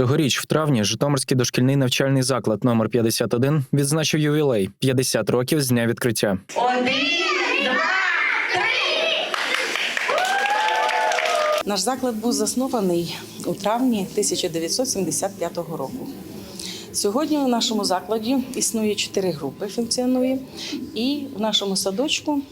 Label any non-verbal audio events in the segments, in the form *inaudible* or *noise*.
Цьогоріч, в травні, Житомирський дошкільний навчальний заклад номер 51 відзначив ювілей 50 років з дня відкриття. Наш заклад був заснований у травні 1975 року. Сьогодні у нашому закладі існує чотири групи, функціонує, і в нашому садочку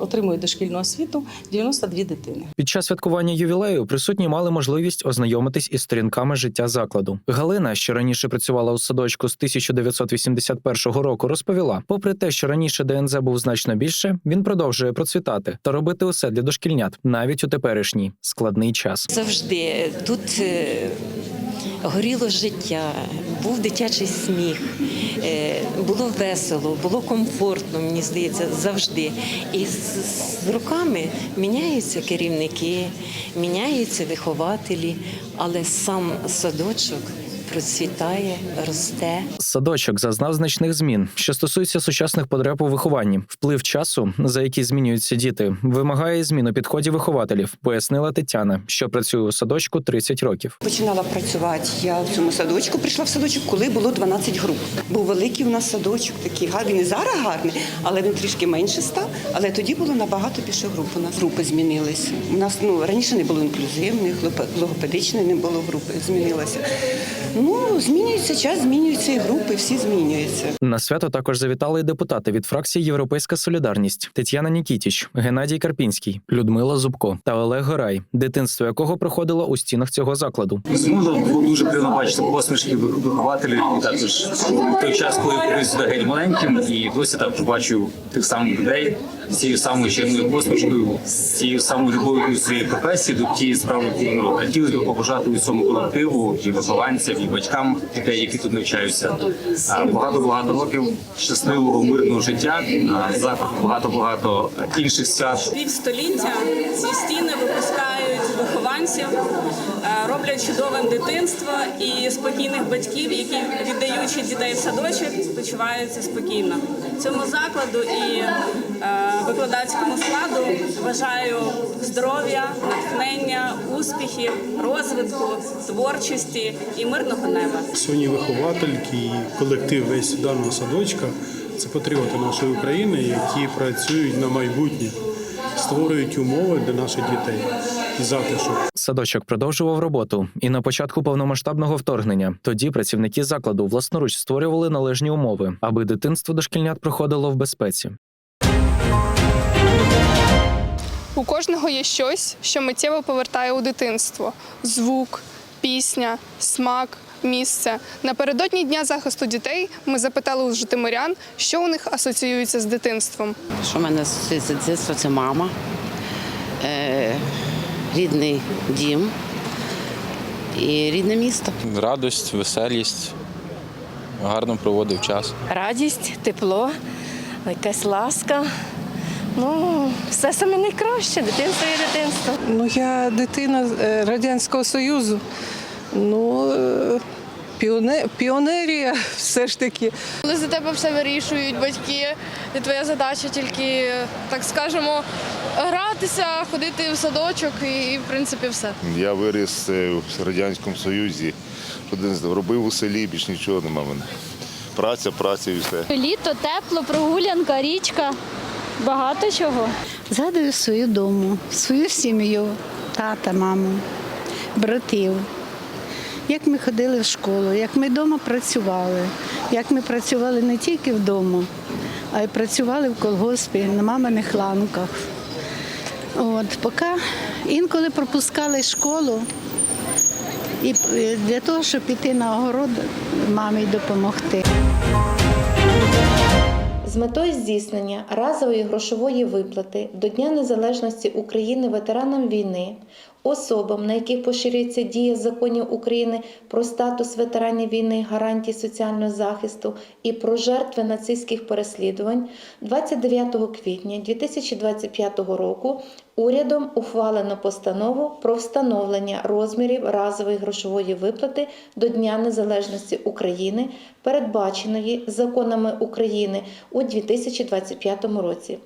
отримують дошкільну освіту 92 дитини. Під час святкування ювілею присутні мали можливість ознайомитись із сторінками життя закладу. Галина, що раніше працювала у садочку з 1981 року, розповіла: попри те, що раніше ДНЗ був значно більше, він продовжує процвітати та робити усе для дошкільнят, навіть у теперішній складний час. Завжди тут е, горіло життя, був дитячий сміх, е, було весело, було комфортно, мені здається, завжди. І з, роками міняються керівники, міняються вихователі, але сам садочок процвітає, росте. Садочок зазнав значних змін, що стосуються сучасних потреб у вихованні. Вплив часу, за який змінюються діти, вимагає змін у підході вихователів, пояснила Тетяна, що працює у садочку 30 років. Починала працювати я в цьому садочку. Прийшла в садочок, коли було 12 груп. Був великий у нас садочок, такий гарний. Він і зараз гарний, але він трішки менше став. Але тоді було набагато більше груп. У нас групи змінилися. У нас ну раніше не було інклюзивних, логопедичної не було групи. Змінилося. Ну змінюється час, змінюються і групи, всі змінюються. На свято також завітали й депутати від фракції Європейська Солідарність Тетяна Нікітіч, Геннадій Карпінський, Людмила Зубко та Олег Горай, дитинство якого проходило у стінах цього закладу. Безумовно, було дуже приємно бачити посмішки вих- вихователів і також той час, коли я сюди геть маленьким, і досі так побачив тих самих людей з цією самою чарівною посмішкою, з цією самою любов'ю своєї професії, до тієї справи, яку вони роблять. Хотілося б побажати усьому колективу, і вихованцям, і батькам дітей, які тут навчаються. Багато-багато років щасливого, мирного життя, а, багато-багато інших свят. півстоліття ці стіни випускають вихованців, роблять чудовим дитинство і спокійних батьків, які віддаючи дітей в садочок, почуваються спокійно. Цьому закладу і е, викладацькому складу бажаю здоров'я, натхнення, успіхів, розвитку, творчості і мирного неба. Сьогодні виховательки і колектив весь даного садочка це патріоти нашої України, які працюють на майбутнє, створюють умови для наших дітей і затишок. Садочок продовжував роботу, і на початку повномасштабного вторгнення тоді працівники закладу власноруч створювали належні умови, аби дитинство дошкільнят проходило в безпеці. У кожного є щось, що миттєво повертає у дитинство: звук, пісня, смак, місце. Напередодні дня захисту дітей ми запитали у житомирян, що у них асоціюється з дитинством. Що в мене з дитинства це мама, е, рідний дім і рідне місто. радость, веселість, гарно проводив час. радість, тепло, якась ласка. Ну, все саме найкраще, дитинство і дитинство. Ну, я дитина е, Радянського Союзу. Ну, е, піонерія *laughs* все ж таки. Коли за тебе все вирішують батьки, і твоя задача тільки, так скажемо, гратися, ходити в садочок і, в принципі, все. Я виріс е, в Радянському Союзі, один робив у селі, більш нічого нема мене. Праця, праця і все. Літо, тепло, прогулянка, річка, багато чого. Згадую свою дому, свою сім'ю, тата, маму, братів. Як ми ходили в школу, як ми вдома працювали, як ми працювали не тільки вдома, а й працювали в колгоспі на маминих ланках. От, поки інколи пропускали школу і для того, щоб піти на огород мамі допомогти. З метою здійснення разової грошової виплати до Дня Незалежності України ветеранам війни, особам, на яких поширюється дія законів України про статус ветеранів війни, гарантії соціального захисту і про жертви нацистських переслідувань, 29 квітня 2025 року урядом ухвалено постанову про встановлення розмірів разової грошової виплати до Дня Незалежності України, передбаченої законами України у 2025 році.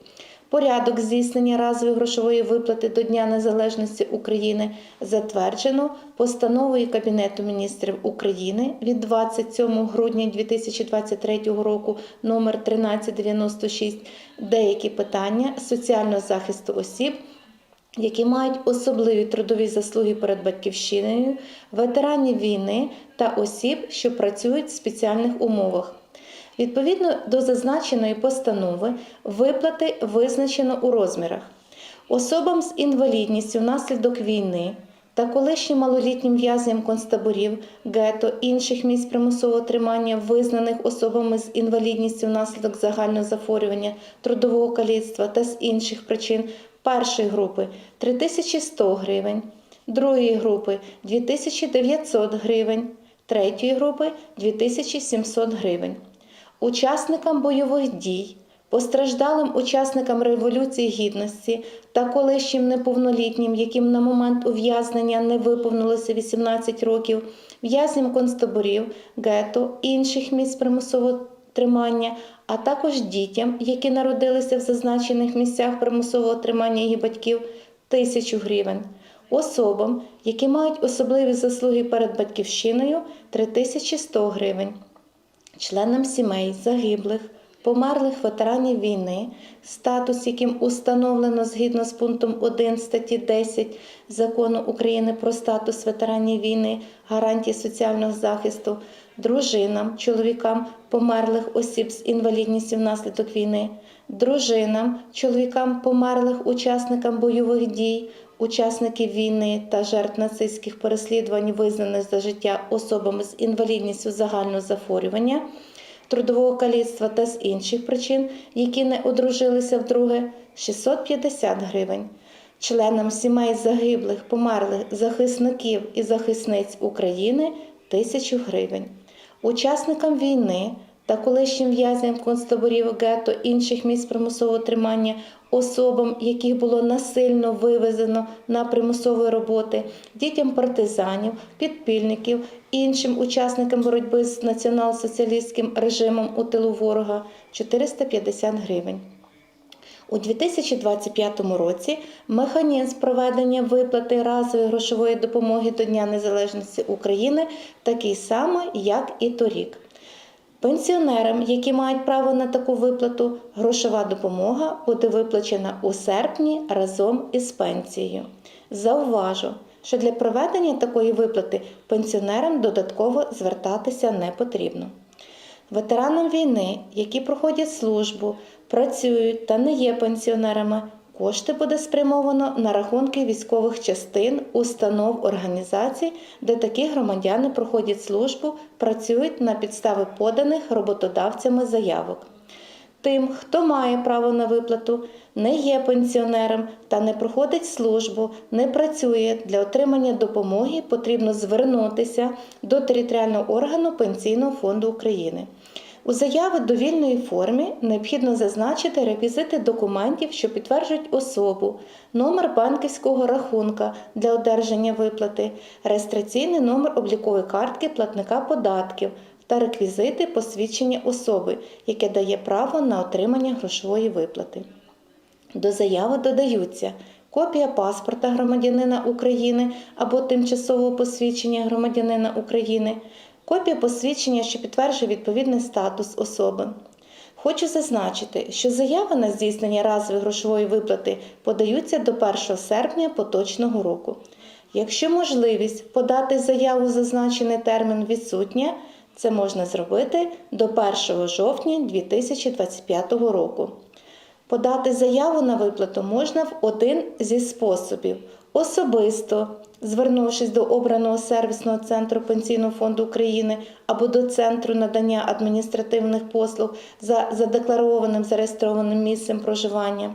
Порядок здійснення разової грошової виплати до Дня Незалежності України затверджено постановою Кабінету міністрів України від 27 грудня 2023 року номер 1396 деякі питання соціального захисту осіб, які мають особливі трудові заслуги перед батьківщиною, ветеранів війни та осіб, що працюють в спеціальних умовах. Відповідно до зазначеної постанови, виплати визначено у розмірах. Особам з інвалідністю внаслідок війни та колишнім малолітнім в'язням концтаборів, гетто, інших місць примусового тримання, визнаних особами з інвалідністю внаслідок загального захворювання, трудового каліцтва та з інших причин першої групи 3100 гривень, другої групи 2900 гривень, третьої групи 2700 гривень. Учасникам бойових дій, постраждалим учасникам Революції Гідності та колишнім неповнолітнім, яким на момент ув'язнення не виповнилося 18 років, в'язням концтаборів, гетто, інших місць примусового тримання, а також дітям, які народилися в зазначених місцях примусового тримання їх батьків, тисячу гривень. Особам, які мають особливі заслуги перед батьківщиною 3100 гривень членам сімей загиблих, померлих ветеранів війни, статус яким установлено згідно з пунктом 1 статті 10 Закону України про статус ветеранів війни, гарантії соціального захисту, дружинам, чоловікам померлих осіб з інвалідністю внаслідок війни, дружинам, чоловікам померлих учасникам бойових дій, учасників війни та жертв нацистських переслідувань, визнаних за життя особами з інвалідністю загального захворювання, трудового каліцтва та з інших причин, які не одружилися вдруге, 650 гривень. Членам сімей загиблих, померлих захисників і захисниць України 1000 гривень. Учасникам війни та колишнім в'язням концтаборів гетто інших місць примусового тримання, особам, яких було насильно вивезено на примусові роботи, дітям партизанів, підпільників, іншим учасникам боротьби з націонал-соціалістським режимом у тилу ворога 450 гривень. У 2025 році механізм проведення виплати разової грошової допомоги до Дня Незалежності України такий самий, як і торік. Пенсіонерам, які мають право на таку виплату, грошова допомога буде виплачена у серпні разом із пенсією. Зауважу, що для проведення такої виплати пенсіонерам додатково звертатися не потрібно. Ветеранам війни, які проходять службу, працюють та не є пенсіонерами, кошти буде спрямовано на рахунки військових частин, установ, організацій, де такі громадяни проходять службу, працюють на підстави поданих роботодавцями заявок. Тим, хто має право на виплату, не є пенсіонером та не проходить службу, не працює для отримання допомоги, потрібно звернутися до територіального органу Пенсійного фонду України. У заяви довільної формі необхідно зазначити реквізити документів, що підтверджують особу, номер банківського рахунка для одержання виплати, реєстраційний номер облікової картки платника податків та реквізити посвідчення особи, яке дає право на отримання грошової виплати. До заяви додаються копія паспорта громадянина України або тимчасового посвідчення громадянина України, копія посвідчення, що підтверджує відповідний статус особи. Хочу зазначити, що заяви на здійснення разової грошової виплати подаються до 1 серпня поточного року. Якщо можливість подати заяву зазначений термін відсутня, це можна зробити до 1 жовтня 2025 року. Подати заяву на виплату можна в один зі способів: особисто, звернувшись до обраного сервісного центру Пенсійного фонду України або до центру надання адміністративних послуг за задекларованим зареєстрованим місцем проживання,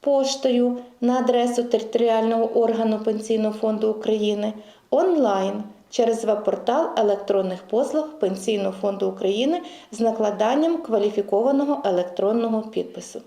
поштою на адресу територіального органу Пенсійного фонду України, онлайн через веб-портал електронних послуг Пенсійного фонду України з накладанням кваліфікованого електронного підпису.